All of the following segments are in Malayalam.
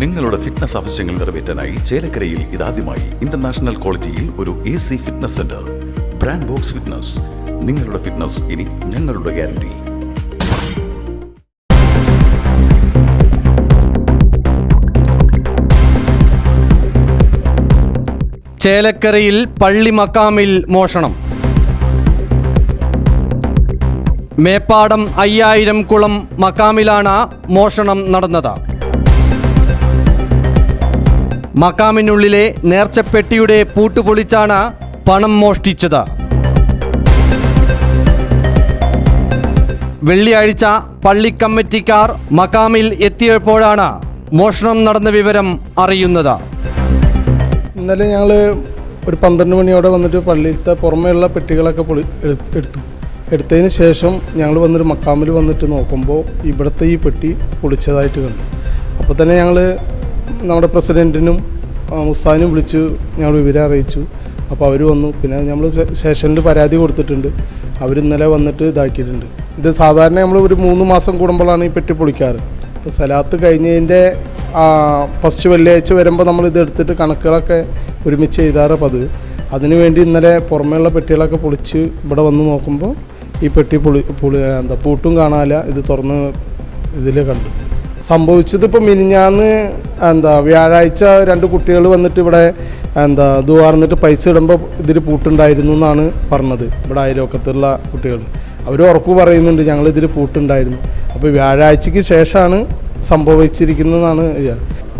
നിങ്ങളുടെ ഫിറ്റ്നസ് ആവശ്യങ്ങൾ നിറവേറ്റാനായി ചേലക്കരയിൽ ഇതാദ്യമായി ഇന്റർനാഷണൽ ക്വാളിറ്റിയിൽ ഒരു A C fitness centre brand box fitness നിങ്ങളുടെ ഫിറ്റ്നസ് ഇനി ഞങ്ങളുടെ ഗ്യാരണ്ടി ചേലക്കരയിൽ പള്ളി മക്കാമിൽ മോഷണം. മേപ്പാടം അയ്യായിരം കുളം മക്കാമിലാണ് മോഷണം നടന്നത്. മക്കാമിനുള്ളിലെ നേർച്ചപ്പെട്ടിയുടെ പൂട്ടുപൊളിച്ചാണ് പണം മോഷ്ടിച്ചത്. വെള്ളിയാഴ്ച പള്ളി കമ്മിറ്റിക്കാർ മക്കാമിൽ എത്തിയപ്പോഴാണ് മോഷണം നടന്ന വിവരം അറിയുന്നത്. ഇന്നലെ ഞങ്ങൾ ഒരു പന്ത്രണ്ട് മണിയോടെ വന്നിട്ട് പള്ളിയിലത്തെ പുറമേയുള്ള പെട്ടികളൊക്കെ പൊളി എടുത്തു. എടുത്തതിന് ശേഷം ഞങ്ങൾ വന്നൊരു മക്കാമിൽ വന്നിട്ട് നോക്കുമ്പോൾ ഇവിടുത്തെ ഈ പെട്ടി പൊളിച്ചതായിട്ട് കണ്ടു. അപ്പോൾ തന്നെ ഞങ്ങൾ നമ്മുടെ പ്രസിഡന്റിനും മുസ്താനും വിളിച്ച് ഞങ്ങൾ വിവരം അറിയിച്ചു. അപ്പോൾ അവർ വന്നു. പിന്നെ നമ്മൾ സ്റ്റേഷനിൽ പരാതി കൊടുത്തിട്ടുണ്ട്. അവർ ഇന്നലെ വന്നിട്ട് ഇതാക്കിയിട്ടുണ്ട്. ഇത് സാധാരണ നമ്മൾ ഒരു മൂന്ന് മാസം കൂടുമ്പോഴാണ് ഈ പെട്ടി പൊളിക്കാറ് ഇപ്പോൾ സലാത്ത് കഴിഞ്ഞതിന്റെ ഫസ്റ്റ് വെള്ളിയാഴ്ച വരുമ്പോൾ നമ്മൾ ഇത് എടുത്തിട്ട് കണക്കുകളൊക്കെ ഒരുമിച്ച് എഴുതാറ് പതിവ്. അതിനുവേണ്ടി ഇന്നലെ പുറമേയുള്ള പെട്ടികളൊക്കെ പൊളിച്ച് ഇവിടെ വന്ന് നോക്കുമ്പോൾ ഈ പെട്ടി പൊളി പൊളി എന്താ പൂട്ടും കാണാനില്ല. ഇത് തുറന്ന് ഇതിൽ കണ്ടു സംഭവിച്ചത് ഇപ്പോൾ മിനിഞ്ഞാന്ന് എന്താ വ്യാഴാഴ്ച രണ്ട് കുട്ടികൾ വന്നിട്ട് ഇവിടെ എന്താ പറഞ്ഞിട്ട് പൈസ ഇടുമ്പോൾ ഇതിൽ പൂട്ടുണ്ടായിരുന്നു എന്നാണ് പറഞ്ഞത്. ഇവിടെ അയലോക്കത്തുള്ള കുട്ടികൾ അവർ ഉറപ്പ് പറയുന്നുണ്ട് ഞങ്ങൾ ഇതിൽ പൂട്ടുണ്ടായിരുന്നു. അപ്പോൾ വ്യാഴാഴ്ചയ്ക്ക് ശേഷമാണ് സംഭവിച്ചിരിക്കുന്നതെന്നാണ്.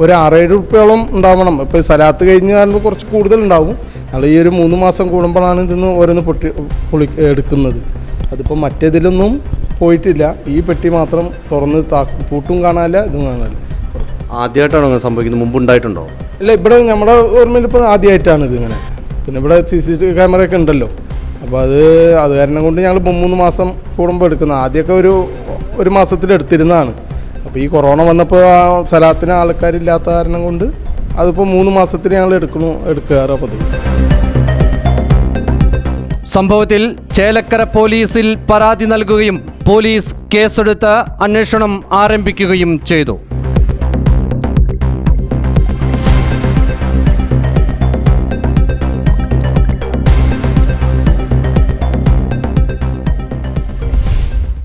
ഒരു ആറേഴ് രൂപയോളം ഉണ്ടാവണം. ഇപ്പോൾ സലാത്ത് കഴിഞ്ഞ് കാണുമ്പോൾ കുറച്ച് കൂടുതൽ ഉണ്ടാവും ഞങ്ങൾ ഈ ഒരു മൂന്ന് മാസം കൂടുമ്പോഴാണ് ഇതിന്ന് ഓരോന്ന് പൊട്ടി പൊളി എടുക്കുന്നത്. അതിപ്പോൾ മറ്റേതിലൊന്നും പോയിട്ടില്ല. ഈ പെട്ടി മാത്രം തുറന്ന് താ പൂട്ടും കാണാനില്ല ഇതും കാണാനില്ല ആദ്യമായിട്ടാണോ അങ്ങനെ സംഭവിക്കുന്നത്? മുമ്പ് ഉണ്ടായിട്ടുണ്ടോ ഇല്ല ഇവിടെ നമ്മുടെ ഓർമ്മയിൽ ഇപ്പോൾ ആദ്യമായിട്ടാണ് ഇതിങ്ങനെ പിന്നെ ഇവിടെ C C T V camera ഒക്കെ ഉണ്ടല്ലോ. അപ്പോൾ അത് അത് കാരണം കൊണ്ട് ഞങ്ങൾ മൂന്ന് മാസം കൂടുമ്പോൾ എടുക്കുന്നത് ആദ്യമൊക്കെ ഒരു ഒരു മാസത്തിൽ എടുത്തിരുന്നതാണ്. അപ്പോൾ ഈ കൊറോണ വന്നപ്പോൾ ആ സ്ഥലത്തിന് ആൾക്കാരില്ലാത്ത കാരണം കൊണ്ട് അതിപ്പോൾ മൂന്ന് മാസത്തിൽ ഞങ്ങൾ എടുക്കണു എടുക്കാറ് പതിവ് സംഭവത്തിൽ ചേലക്കര പോലീസിൽ പരാതി നൽകുകയും പോലീസ് കേസെടുത്ത് അന്വേഷണം ആരംഭിക്കുകയും ചെയ്തു.